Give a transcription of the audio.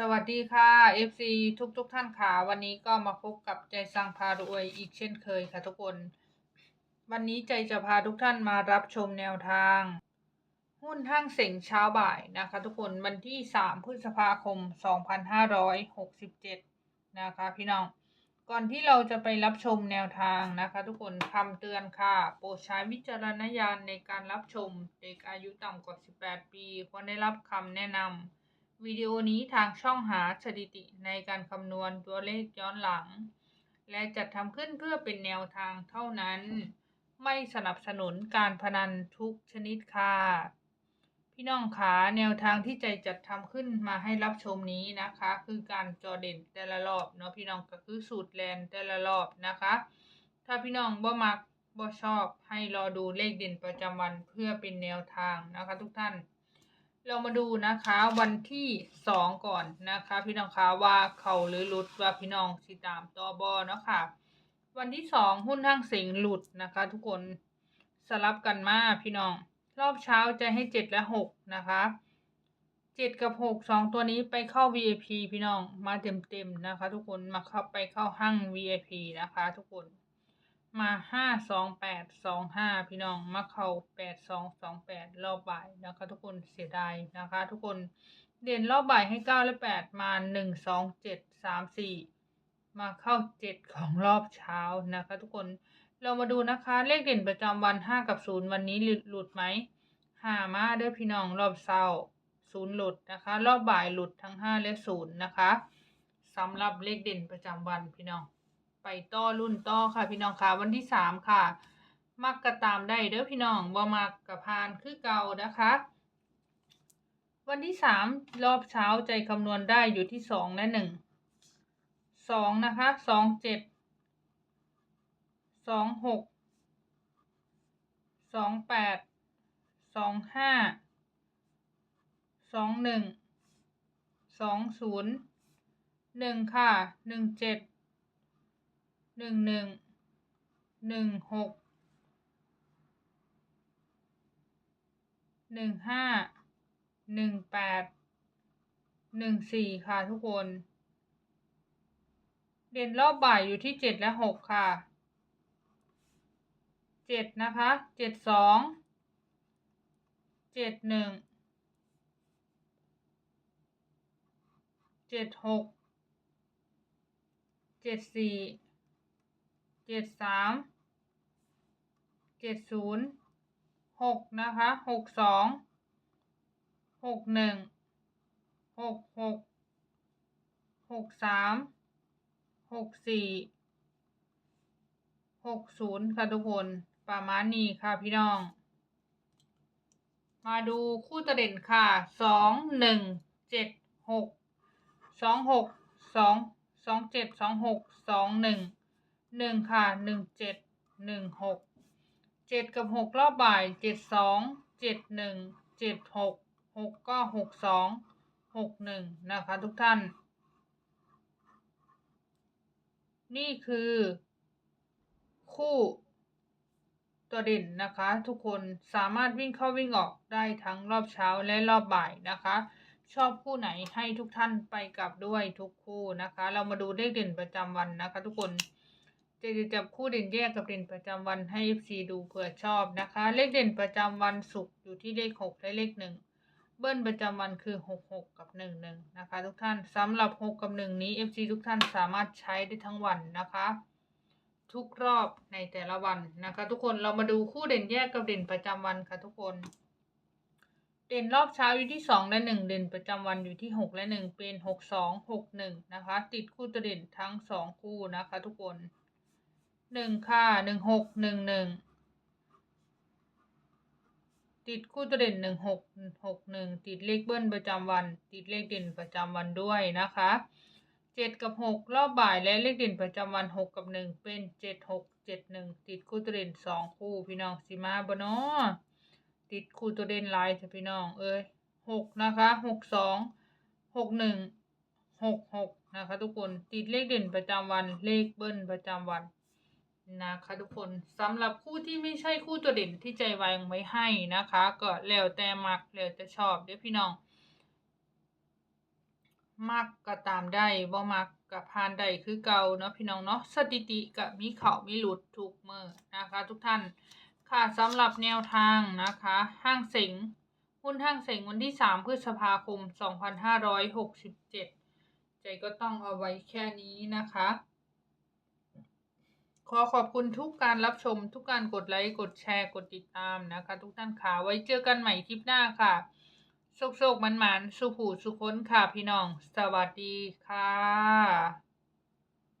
สวัสดีค่ะ FC ทุกทุกๆท่านค่ะ วันนี้ก็มาพบกับใจสังพารวยอีกเช่นเคยค่ะทุกคน วันนี้ใจจะพาทุกท่านมารับชมแนวทาง หุ้นทั้งเส็งเช้าบ่ายนะคะทุกคนวันที่ 3 พฤษภาคม 2567 นะคะพี่น้อง ก่อนที่เราจะไปรับชมแนวทางนะคะทุกคนคำเตือนค่ะ โปรดใช้วิจารณญาณในการรับชม เด็กอายุต่ำกว่า 18 ปีควรได้รับคำแนะนำ วิดีโอนี้ทางช่องหาสถิติในการคำนวณตัวเลขย้อนหลัง และจัดทำขึ้นเพื่อเป็นแนวทางเท่านั้น ไม่สนับสนุนการพนันทุกชนิดค่ะ พี่น้องขาแนวทางที่ใจจัดทำขึ้นมาให้รับชมนี้นะคะ คือการจอเด่นแต่ละรอบเนาะพี่น้องก็คือสูตรแลนแต่ละรอบนะคะ ถ้าพี่น้องบ่มักบ่ชอบให้รอดูเลขเด่นประจำวันเพื่อเป็นแนวทางนะคะ ทุกท่าน เรามาดูนะคะวันที่สองก่อนนะคะ พี่น้องคะว่าเขาหรือหลุดว่าพี่น้องสิตามต่อบอเนาะค่ะวันที่สองหุ้นห้างเสียงหลุดนะคะ ทุกคนสลับกันมาพี่น้อง รอบเช้าจะให้เจ็ดและหกนะคะเจ็ดกับหกสองตัวนี้ไปเข้า VIP พี่น้องมาเต็มๆนะคะ ทุกคนมาเข้าไปเข้าห้าง VIP นะคะ ทุกคน มาห้าสองแปดสองห้าพี่น้องมาเข้าแปดสองสองแปดรอบบ่ายนะคะทุกคนเสียดายนะคะ ทุกคนเด่นรอบบ่ายให้เก้าและแปดมาหนึ่งสองเจ็ดสามสี่มาเข้าเจ็ดของรอบเช้านะคะ ทุกคนเรามาดูนะคะเลขเด่นประจำวันห้ากับศูนย์วันนี้หลุดไหมห้ามาเด้อพี่น้องรอบเช้าศูนย์หลุดนะคะ รอบบ่ายหลุดทั้งห้าและศูนย์นะคะสำหรับเลขเด่นประจำวันพี่น้อง ไปต่อรุ่นต่อค่ะ พี่น้องค่ะวันที่สามค่ะ มักกระตามได้เด้อพี่น้องบ่มักกระพานคือเก่านะคะ วันที่สามรอบเช้าใจคำนวณได้อยู่ที่สองและหนึ่งสองนะคะสองเจ็ดสองหกสองแปดสองห้าสองหนึ่งสองศูนย์หนึ่งค่ะหนึ่งเจ็ด หนึ่งหนึ่งหนึ่งหกหนึ่งห้าหนึ่งแปดหนึ่งสี่ค่ะทุกคน เด่นรอบบ่ายอยู่ที่เจ็ดและหกค่ะเจ็ดนะคะเจ็ดสองเจ็ดหนึ่งเจ็ดหกเจ็ดสี่ เจ็ดสามเจ็ดศูนย์หกนะคะหกสองหกหนึ่งหกหกหกสามหกสี่หกศูนย์ค่ะทุกคนประมาณนี้ค่ะพี่น้อง มาดูคู่ตะเด่นค่ะสองหนึ่งเจ็ดหกสองหกสองสองเจ็ดสองหกสองหนึ่ง หนึ่งค่ะหนึ่งเจ็ดหนึ่งหกเจ็ดกับหกรอบบ่ายเจ็ดสองเจ็ดหนึ่งเจ็ดหกหกก็หกสองหกหนึ่งนะคะทุกท่าน นี่คือ คู่ตัวเด่นนะคะ ทุกคนสามารถวิ่งเข้าวิ่งออกได้ทั้งรอบเช้าและรอบบ่ายนะคะ ชอบคู่ไหนให้ทุกท่านไปกลับด้วยทุกคู่นะคะ เรามาดูเลขเด่นประจำวันนะคะ ทุกคน จะจับคู่เด่นแยกกับเด่นประจำวันให้ FC ดูเผื่อชอบนะคะ เลขเด่นประจำวันศุกร์อยู่ที่เลขหกและเลขหนึ่งเบิ้ลประจำวันคือหกหกกับหนึ่งหนึ่งนะคะ ทุกท่านสำหรับหกกับหนึ่งนี้ FC ทุกท่านสามารถใช้ได้ทั้งวันนะคะ ทุกรอบในแต่ละวันนะคะ ทุกคนเรามาดูคู่เด่นแยกกับเด่นประจำวันค่ะทุกคนเด่นรอบเช้าอยู่ที่สองและหนึ่งเด่นประจำวันอยู่ที่หกและหนึ่งเป็นหกสองหกหนึ่งนะคะ ติดคู่ตัวเด่นทั้งสองคู่นะคะทุกคน หนึ่งค่ะหนึ่งหกหนึ่งหนึ่งติดคู่ตัวเด่นหนึ่งหกหกหนึ่งติดเลขเบิ้ลประจำวัน ติดเลขเด่นประจำวันด้วยนะคะเจ็ดกับหกรอบบ่ายและเลขเด่นประจำวันหกกับหนึ่งเป็นเจ็ดหกเจ็ดหนึ่งติดคู่ตัวเด่นสองคู่พี่น้องสิมาบนาะติดคู่ตัวเด่นลน์จ้ะพี่น้องเอ้ยหกนะคะหกสองหกหนึ่งหกหกนะคะทุกคนติดเลขเด่นประจำวันเลขเบิ้ลประจำวัน นะคะทุกคนสำหรับคู่ที่ไม่ใช่คู่ตัวเด่นที่ใจวางไว้ให้นะคะ ก็แล้วแต่มักแล้วแต่ชอบเด้อพี่น้อง มักก็ตามได้บ่มักก็ผ่านได้คือเก่าเนาะพี่น้องเนาะสถิติก็มีเข้ามีหลุดทุกมือนะคะ ทุกท่านค่ะสำหรับแนวทางนะคะ ห้างเสงหุ้นห้างเสงวันที่ 3 พฤษภาคม 2567 ใจก็ต้องเอาไว้แค่นี้นะคะ ขอขอบคุณทุกการรับชม ทุกการกดไลค์ กดแชร์ กดติดตามนะคะ ทุกท่านค่ะ ไว้เจอกันใหม่คลิปหน้าค่ะโชคโชคมันมันสุขูสุขนค่ะพี่น้อง สวัสดีค่ะ